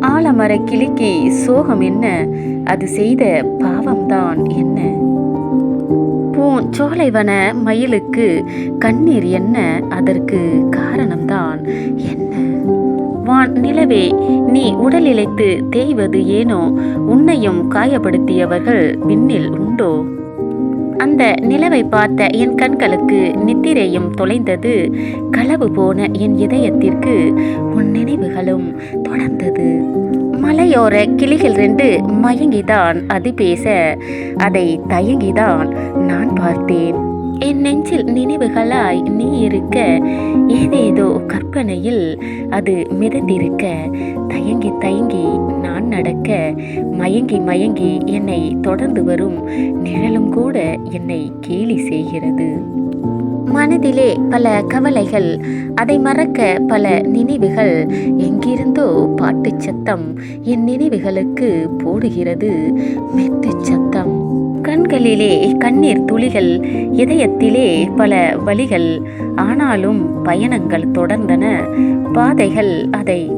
ஆலமர கிளிக்கு சோகம் என்ன? அது செய்த பாவம்தான் என்ன? பூன் சோலைவன மயிலுக்கு கண்ணீர் என்ன? அதற்கு காரணம்தான் என்ன? வான் நிலவே நீ உடலிழைத்து தேய்வது ஏனோ? உன்னையும் காயப்படுத்தியவர்கள் விண்ணில் உண்டோ? அந்த நிலவை பார்த்த என் கண்களுக்கு நித்திரையும் தொலைந்தது. களவு போன என் இதயத்திற்கு உன் நினைவுகளும் தொடர்ந்தது. மலையோர கிளிகள் ரெண்டு மயங்கிதான் அது பேச அதை தயங்கிதான் நான் பார்த்தேன். என் நெஞ்சில் நினைவுகளாய் நீ இருக்க. ஏதேதோ கற்பனையில் அது மிதந்திருக்க. தயங்கி தயங்கி நான் நடக்க. மயங்கி மயங்கி என்னை தொடர்ந்து வரும். நிழலும் கூட என்னை கேலி செய்கிறது. மனதிலே பல கவலைகள் அதை மறக்க பல நினைவுகள். எங்கிருந்தோ பாட்டுச் சத்தம் என் நினைவுகளுக்கு போடுகிறது. மெத்து சத்தம். கண்களிலே கண்ணீர் துளிகள் இதயத்திலே பல வழிகள் ஆனாலும் பயணங்கள் தொடர்ந்தன. பாதைகள் அதை